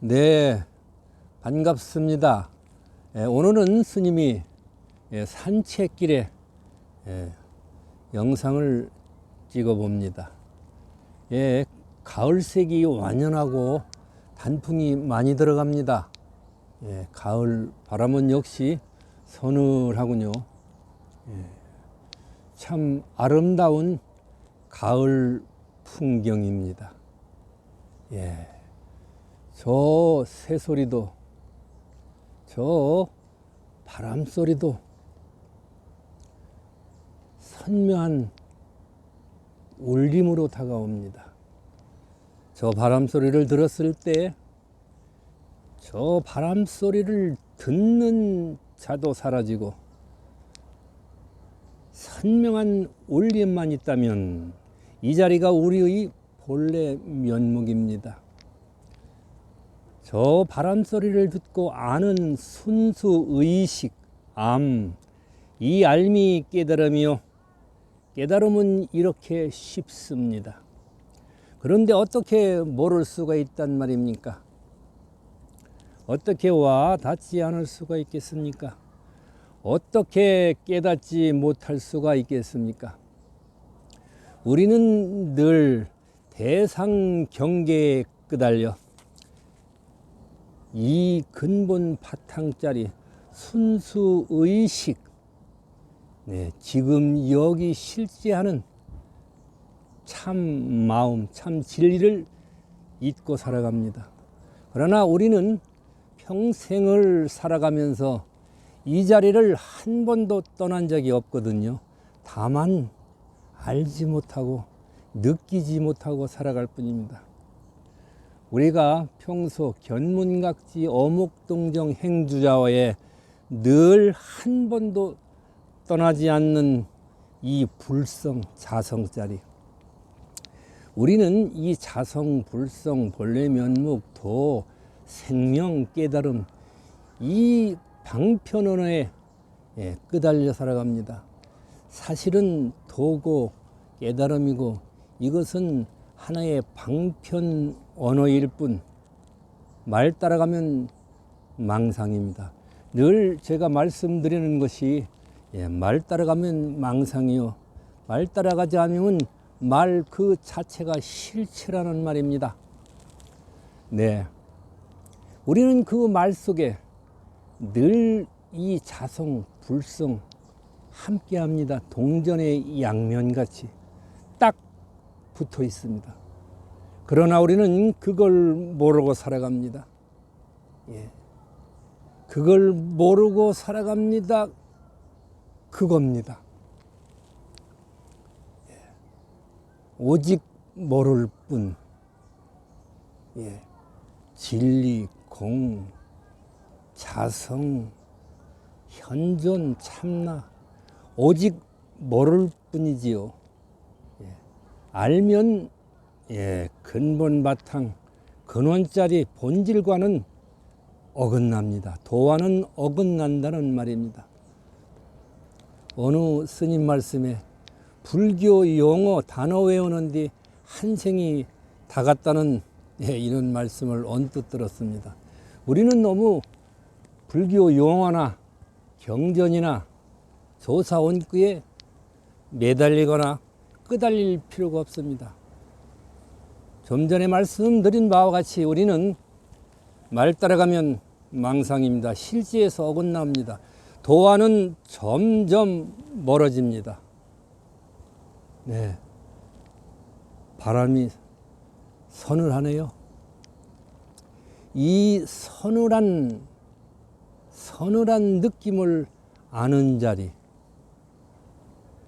네, 반갑습니다. 예, 오늘은 스님이 예, 산책길에 예, 영상을 찍어 봅니다. 예, 가을색이 완연하고 단풍이 많이 들어갑니다. 예, 가을 바람은 역시 서늘하군요. 예, 참 아름다운 가을 풍경입니다. 예. 저 새소리도, 저 바람 소리도 선명한 울림으로 다가옵니다. 저 바람 소리를 들었을 때, 저 바람 소리를 듣는 자도 사라지고, 선명한 울림만 있다면 이 자리가 우리의 본래 면목입니다. 저 바람 소리를 듣고 아는 순수 의식, 암, 이 알미 깨달음이요. 깨달음은 이렇게 쉽습니다. 그런데 어떻게 모를 수가 있단 말입니까? 어떻게 와 닿지 않을 수가 있겠습니까? 어떻게 깨닫지 못할 수가 있겠습니까? 우리는 늘 대상 경계에 끄달려 이 근본 바탕짜리 순수 의식, 네, 지금 여기 실제하는 참 마음, 참 진리를 잊고 살아갑니다. 그러나 우리는 평생을 살아가면서 이 자리를 한 번도 떠난 적이 없거든요. 다만 알지 못하고 느끼지 못하고 살아갈 뿐입니다. 우리가 평소 견문각지 어목동정 행주자와의 늘 한 번도 떠나지 않는 이 불성 자성짜리. 우리는 이 자성, 불성, 본래 면목, 도, 생명, 깨달음 이 방편언어에 예, 끄달려 살아갑니다. 사실은 도고 깨달음이고 이것은 하나의 방편 언어일 뿐 말 따라가면 망상입니다. 늘 제가 말씀드리는 것이 예, 말 따라가면 망상이요. 말 따라가지 않으면 말 그 자체가 실체라는 말입니다. 네. 우리는 그 말 속에 늘 이 자성, 불성 함께 합니다. 동전의 양면같이 딱 붙어 있습니다. 그러나 우리는 그걸 모르고 살아갑니다. 예. 그걸 모르고 살아갑니다. 그겁니다. 예. 오직 모를 뿐. 예. 진리, 공, 자성, 현존, 참나. 오직 모를 뿐이지요. 예. 알면 예, 근본 바탕 근원짜리 본질과는 어긋납니다. 도와는 어긋난다는 말입니다. 어느 스님 말씀에 불교 용어 단어 외우는데 한생이 다 갔다는 예, 이런 말씀을 언뜻 들었습니다. 우리는 너무 불교 용어나 경전이나 조사 원구에 매달리거나 끄달릴 필요가 없습니다. 좀 전에 말씀드린 바와 같이 우리는 말 따라가면 망상입니다. 실제에서 어긋납니다. 도와는 점점 멀어집니다. 네. 바람이 서늘하네요. 이 서늘한, 서늘한 느낌을 아는 자리,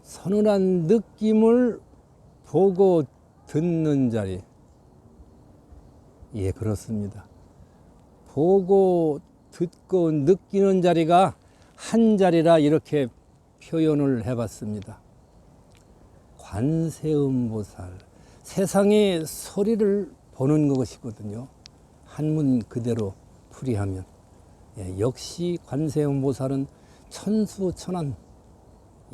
서늘한 느낌을 보고 듣는 자리. 예, 그렇습니다. 보고 듣고 느끼는 자리가 한 자리라 이렇게 표현을 해봤습니다. 관세음보살. 세상의 소리를 보는 것이거든요. 한문 그대로 풀이하면. 예, 역시 관세음보살은 천수천안.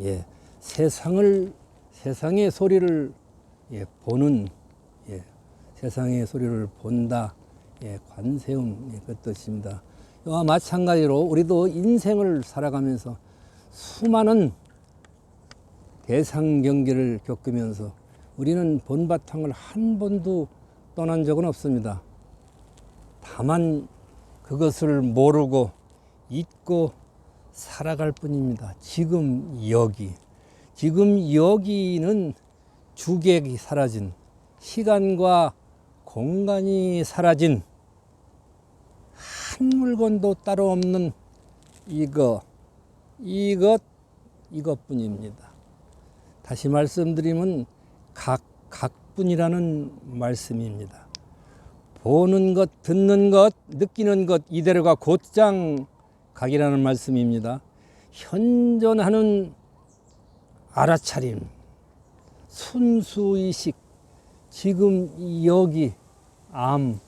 예, 세상을, 세상의 소리를 예, 보는, 예, 세상의 소리를 본다. 예, 관세음 예, 그 뜻입니다. 이와 마찬가지로 우리도 인생을 살아가면서 수많은 대상 경계를 겪으면서 우리는 본바탕을 한 번도 떠난 적은 없습니다. 다만 그것을 모르고 잊고 살아갈 뿐입니다. 지금 여기. 지금 여기는 주객이 사라진 시간과 공간이 사라진 한 물건도 따로 없는 이거, 이것, 이것뿐입니다. 다시 말씀드리면 각, 각뿐이라는 말씀입니다. 보는 것, 듣는 것, 느끼는 것 이대로가 곧장 각이라는 말씀입니다. 현존하는 알아차림, 순수의식, 지금 여기 암,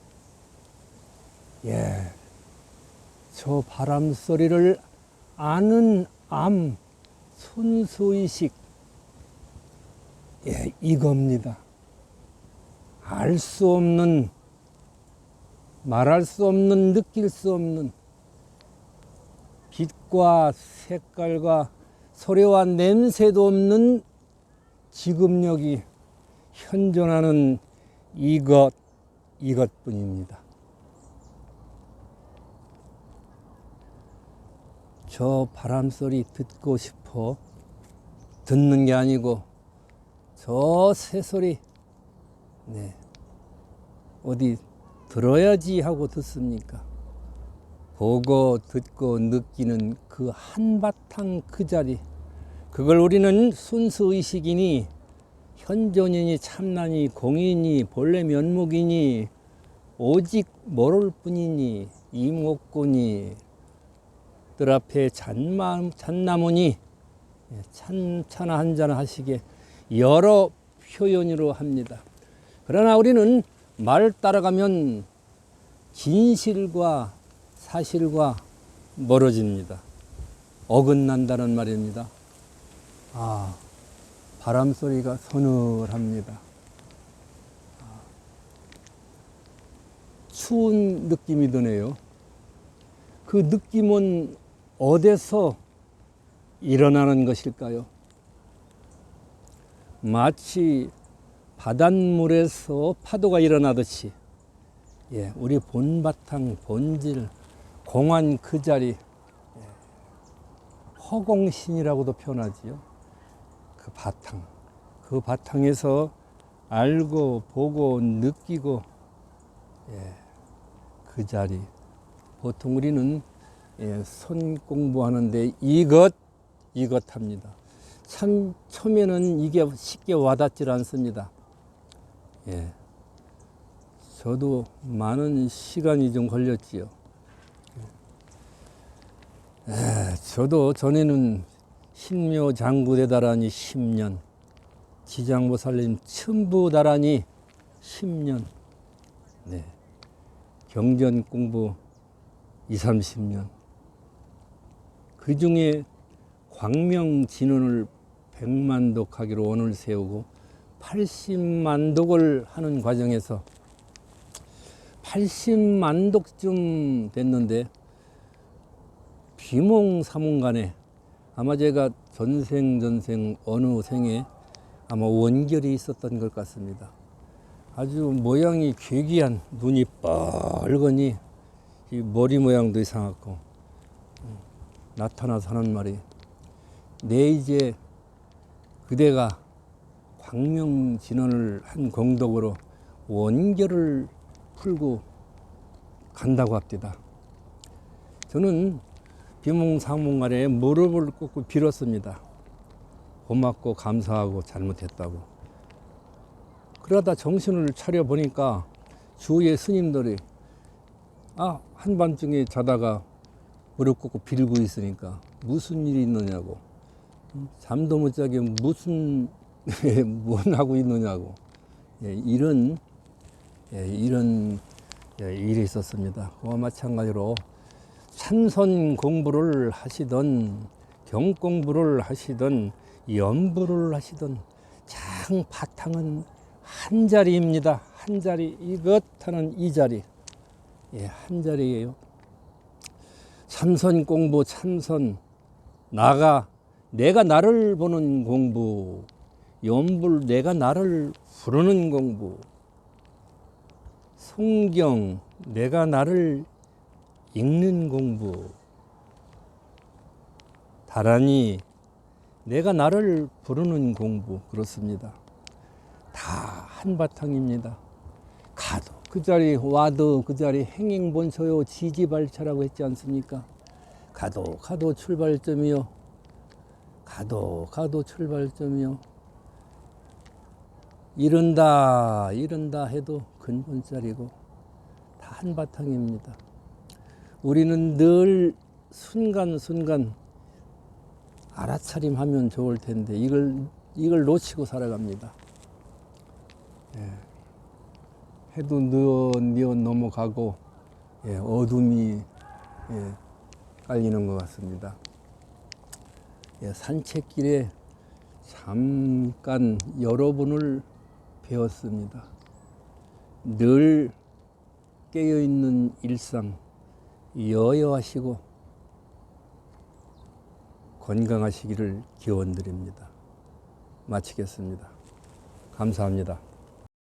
예, 저 바람 소리를 아는 암, 순수의식, 예, 이겁니다. 알 수 없는, 말할 수 없는, 느낄 수 없는 빛과 색깔과 소리와 냄새도 없는 지금 여기 현존하는 이것, 이것뿐입니다. 저 바람 소리 듣고 싶어 듣는 게 아니고 저 새소리 네 어디 들어야지 하고 듣습니까? 보고 듣고 느끼는 그 한바탕 그 자리 그걸 우리는 순수 의식이니 현존이니 참나니 공이니 본래 면목이니 오직 모를 뿐이니 이목구니 뜰 앞에 잔마, 잔나무니 예, 찬, 차나 한잔 하시게 여러 표현으로 합니다. 그러나 우리는 말 따라가면 진실과 사실과 멀어집니다. 어긋난다는 말입니다. 아, 바람 소리가 서늘합니다. 아, 추운 느낌이 드네요. 그 느낌은 어디서 일어나는 것일까요? 마치 바닷물에서 파도가 일어나듯이 예, 우리 본바탕 본질 공안 그 자리 예, 허공신이라고도 표현하지요. 그 바탕 그 바탕에서 알고 보고 느끼고 예, 그 자리 보통 우리는 예, 손 공부하는데 이것 이것 합니다. 참 처음에는 이게 쉽게 와닿질 않습니다. 예. 저도 많은 시간이 좀 걸렸지요. 예, 저도 전에는 신묘 장구대다라니 10년, 지장보살님 첨부다라니 10년, 네. 경전 공부 2, 30년. 그 중에 광명 진원을 100만 독하기로 원을 세우고 80만 독을 하는 과정에서 80만 독쯤 됐는데 비몽사몽간에 아마 제가 전생 전생 어느 생에 아마 원결이 있었던 것 같습니다. 아주 모양이 괴기한 눈이 뻘거니 이 머리 모양도 이상하고 음, 나타나서 하는 말이 내 이제 그대가 광명 진원을 한 공덕으로 원결을 풀고 간다고 합니다. 저는 비몽사몽간에 무릎을 꿇고 빌었습니다. 고맙고 감사하고 잘못했다고. 그러다 정신을 차려 보니까 주위의 스님들이 아 한밤중에 자다가 무릎 꿇고 빌고 있으니까 무슨 일이 있느냐고 음, 잠도 못 자게 무슨 뭔 하고 있느냐고 예, 이런 예, 이런 예, 일이 있었습니다. 그와 마찬가지로 참선 공부를 하시던 경 공부를 하시던 연부를 하시던 장 바탕은 한 자리입니다. 한 자리 이것 하는 이 자리 예, 한 자리예요. 참선 공부, 참선 나가 내가 나를 보는 공부, 연불 내가 나를 부르는 공부, 성경 내가 나를 읽는 공부, 다란히 내가 나를 부르는 공부 그렇습니다. 다 한바탕입니다. 가도 그 자리 와도 그 자리 행행본소요 지지발차라고 했지 않습니까? 가도 가도 출발점이요. 가도 가도 출발점이요. 이른다 이른다 해도 근본 자리고 다 한바탕입니다. 우리는 늘 순간순간 알아차림하면 좋을 텐데 이걸 이걸 놓치고 살아갑니다. 예. 해도 니어 넘어가고 예, 어둠이 예, 깔리는 것 같습니다. 예, 산책길에 잠깐 여러분을 배웠습니다. 늘 깨어 있는 일상 여여하시고 건강하시기를 기원드립니다. 마치겠습니다. 감사합니다.